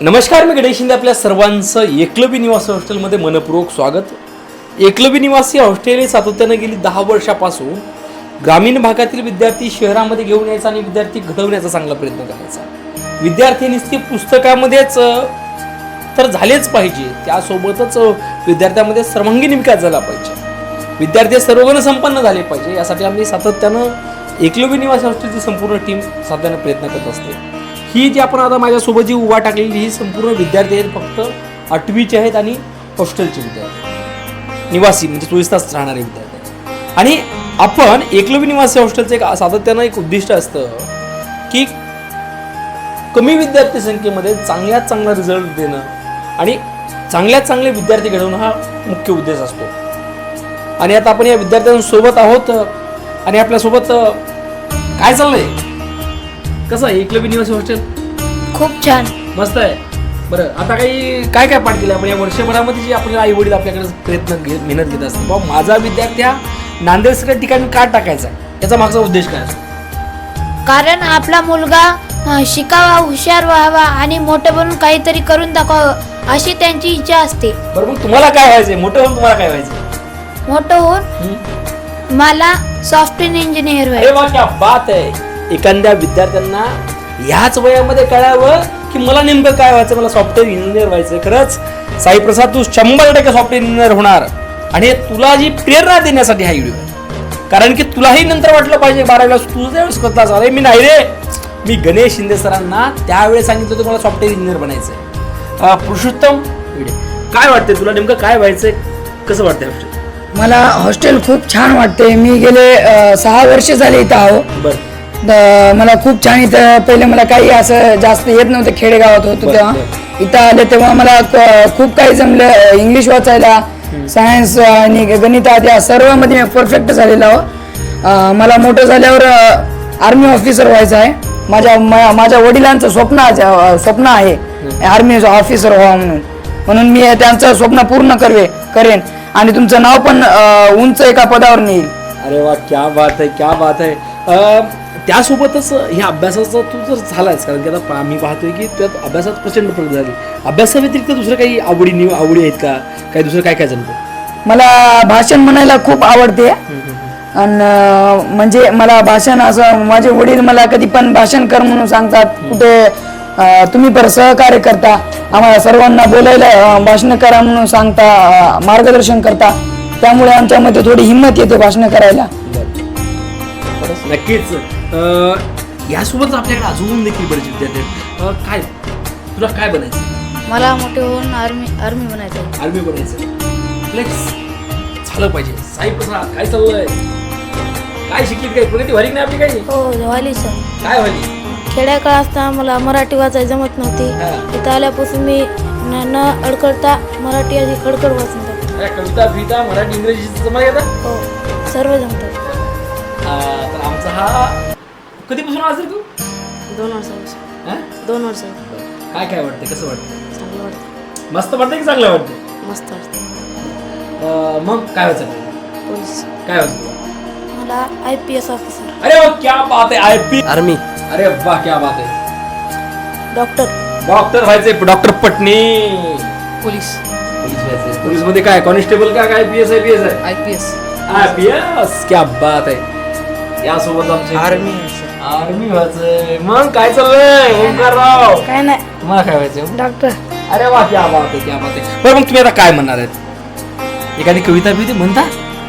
नमस्कार मी गणेश शिंदे आपल्या सर्वांचं एकलबी निवासी हॉस्टेलमध्ये मनपूर्वक स्वागत. एकलबी निवासी हॉस्टेल हे सातत्यानं गेली दहा वर्षापासून ग्रामीण भागातील विद्यार्थी शहरामध्ये घेऊन यायचा आणि विद्यार्थी घडवण्याचा चांगला प्रयत्न करायचा. विद्यार्थी नुसते पुस्तकामध्येच तर झालेच पाहिजे. त्यासोबतच विद्यार्थ्यामध्ये विद्यार्थ्यांमध्ये सर्वांगीण विकास झाला पाहिजे. विद्यार्थी सर्वगण संपन्न झाले पाहिजे. यासाठी आम्ही सातत्यानं एकलव्य निवासी हॉस्टेलची संपूर्ण टीम सातत्यानं प्रयत्न करत असते. ही जी आपण आता माझ्यासोबत जी उभा टाकलेली ही संपूर्ण विद्यार्थी आहेत फक्त आठवीचे आहेत आणि हॉस्टेलचे विद्यार्थी निवासी म्हणजे चोवीस तास राहणारे विद्यार्थी आणि आपण एकलव्य निवासी हॉस्टेलचं एक सातत्यानं एक उद्दिष्ट असतं की कमी विद्यार्थी संख्येमध्ये चांगल्यात चांगला रिझल्ट देणं आणि चांगल्यात चांगले विद्यार्थी घडवणं हा मुख्य उद्देश असतो. आणि आता आपण या विद्यार्थ्यांसोबत आहोत आणि आपल्यासोबत काय चाललंय? कसं आहे? एकलव्य निवासी हॉस्टेल? खूप छान. मस्त आहे. बरं आता काही काय काय पाठ केलं आपण या वर्षभरामध्ये जे आपल्याला आई वडील आपल्याकडे प्रयत्न घेत मेहनत घेत असतात? बाबा माझा विद्यार्थी हा नांदेडसारख्या ठिकाणी का टाकायचा याचा मागचा उद्देश काय असतो? कारण आपला मुलगा अ, शिकावा हुशार व्हावा आणि मोठं बनून काहीतरी करून दाखवावं अशी त्यांची इच्छा असते. बरं मग तुम्हाला काय व्हायचंय मोठं होऊन तुम्हाला काय व्हायचं मोठं होऊन? मला सॉफ्टवेअर इंजिनियर अरे व्हायचं वा क्या बात आहे. एखाद्या विद्यार्थ्यांना ह्याच वयामध्ये कळावं की मला नेमकं काय व्हायचं? मला सॉफ्टवेअर इंजिनियर व्हायचं खरंच साई प्रसाद तू शंभर टक्के सॉफ्टवेअर इंजिनियर होणार. आणि तुला जी प्रेरणा देण्यासाठी हा व्हिडिओ कारण की तुलाही नंतर वाटलं पाहिजे बारावीला तू ज्यावेळेस करतास. अरे मी नाही रे. मी गणेश शिंदे सरांना त्यावेळेस सांगितलं होतं मला सॉफ्टवेअर इंजिनियर बनायचं आहे पुरुषोत्तम व्हिडिओ काय वाटतंय तुला? नेमकं काय व्हायचंय? कसं वाटतंय हॉस्टेल मला हॉस्टेल खूप छान वाटते मी गेले सहा वर्ष झाले इथं आहो. बरं. मला खूप छान इथं पहिले मला काही असं जास्त येत नव्हतं खेडेगावात होतो तेव्हा. इथं आले तेव्हा मला खूप काही जमलं इंग्लिश वाचायला सायन्स आणि गणित या सर्वमध्ये मी परफेक्ट झालेलो अ, मला मोठं झाल्यावर आर्मी ऑफिसर व्हायचं आहे. माझ्या माझ्या वडिलांचं स्वप्न स्वप्न आहे. आर्मी ऑफिसर व्हावं म्हणून. म्हणून मी त्यांचं स्वप्न पूर्ण करवे करेन. आणि तुमचं नाव पण उंच एका पदावर नेईल. अरे वा क्या बात आहे क्या बात आहे. त्यासोबतच ह्या अभ्यासाचं तू जर झालायस कारण की आता मी पाहतोय की त्यात अभ्यासात प्रचंड प्रगती झाली अभ्यासाव्यतिरिक्त दुसरं काही आवडी निव आवडी आहेत का? काही दुसरं काय काय जमतं? मला भाषण म्हणायला खूप आवडते. आणि म्हणजे मला भाषण असं माझे वडील मला कधी पण भाषण कर म्हणून सांगतात कुठे तुम्ही पण सहकार्य करता आम्हाला सर्वांना बोलायला भाषण करा म्हणून सांगता मार्गदर्शन करता. त्यामुळे आमच्यामध्ये थोडी हिंमत येते भाषण करायला. बरं. नक्कीच. अं, यासोबत आपल्याकडे अजून देखील बरेच विद्यार्थी आहेत. अं, काय? तुला काय बनायचं? मला मोठे होऊन आर्मी आर्मी बनायचं आर्मी बनायचं फ्लेक्स झालं पाहिजे. साई प्रसाद काय चाललंय काय शिकलीत काही? प्रगती व्हायली नाही आपली काही? हो झाली सर काय व्हायली? खेड्याकाळ असताना मला मराठी वाचायला जमत नव्हती. इथं आल्यापासून मी न न अडकळता मराठी आधी खडखड वाचून. अरे कविता फिता मराठी इंग्रजी जमा येतात हो सर्व जमतात तर आमचा हा कधीपासून आज रे तू? दोन वर्षापासून. हा? दोन वर्ष काय काय वाटतं कसं वाटतं चांगलं वाटतं मस्त वाटतं की चांगलं वाटतं मस्त वाटतं अं, मग काय व्हायचं? पोलीस. काय व्हायचं मला आय पी एस ऑफिसर. अरे वा क्या बात आहे आय पी आर्मी. अरे वा क्या बात आहे. डॉक्टर. डॉक्टर व्हायचंय डॉक्टर पटणी पोलीस. पोलीस व्हायचंय. पोलीस. मध्ये काय कॉन्स्टेबल का काय P S I P S I P S. I P S क्या बात आहे. यासोबत आमचे आर्मी. आर्मी व्हायचंय. मग काय चाललंय? ओंकारराव. काय नाही. तुम्हाला काय व्हायचं डॉक्टर. अरे वा क्या बात आहे क्या बात आहे. बरं मग तुम्ही आता काय म्हणणार आहेत? एखादी कविता बिविता म्हणता?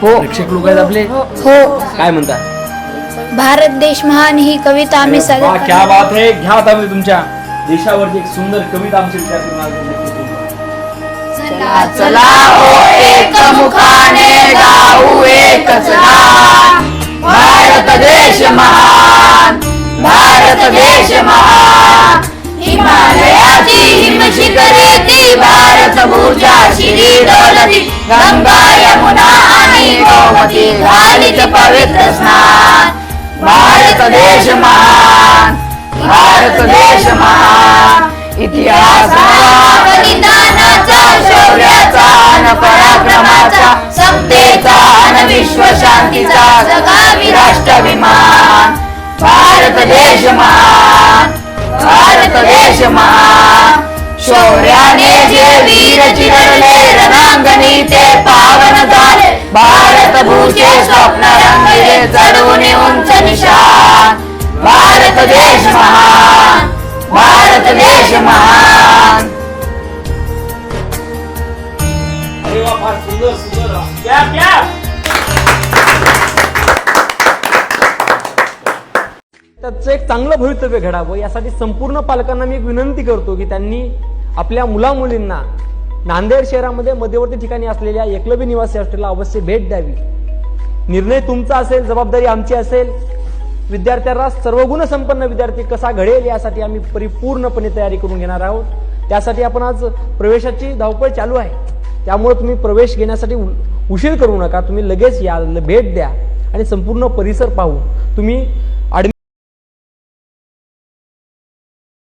हो. प्रेक्षक लोक आहेत आपले. हो. काय म्हणता? भारत देश महान ही कविता आम्ही अरे वा, सगळ्या क्या बात आहे. घ्या आता मी तुमच्या देशावरची एक सुंदर कविता आमच्या विद्यार्थी नक्की तुम्हाला. चला हो एक मुखाने गाऊ एकच गान भारत देश महान भारत देश महान. हिमालयाची हिमशिखरे ती भारत भूजा शिरी डोलती. गंगा यमुना आणि गोमती घालित पवित्र स्नान. भारत देश महान. भारत देश महान इतिहासाचा बलिदानाचा शौर्याचा अन पराक्रमाचा समतेचा शांतीचा जगावी राष्ट्राभिमान. भारत देश महान भारत देश महान शौर्याने जे वीर चिरले रणांगणी ते पावन झाले. भारत भूषे स्वप्न रंगले चढून उंच निशान. भारत देश महान भारत देश महान अरे वा फार सुंदर सुंदर. त्याचं एक चांगलं भवितव्य घडावं यासाठी संपूर्ण पालकांना मी एक विनंती करतो की त्यांनी आपल्या मुलामुलींना नांदेड शहरामध्ये मध्यवर्ती ठिकाणी असलेल्या एकलव्य निवासी हॉस्टेलला अवश्य भेट द्यावी. निर्णय तुमचा असेल जबाबदारी आमची असेल. विद्यार्थ्यांना सर्वगुण संपन्न विद्यार्थी कसा घडेल यासाठी आम्ही परिपूर्णपणे तयारी करून घेणार आहोत. त्यासाठी आपण आज प्रवेशाची धावपळ चालू आहे. त्यामुळे तुम्ही प्रवेश घेण्यासाठी उशीर करू नका. तुम्ही लगेच या भेट द्या आणि संपूर्ण परिसर पाहून तुम्ही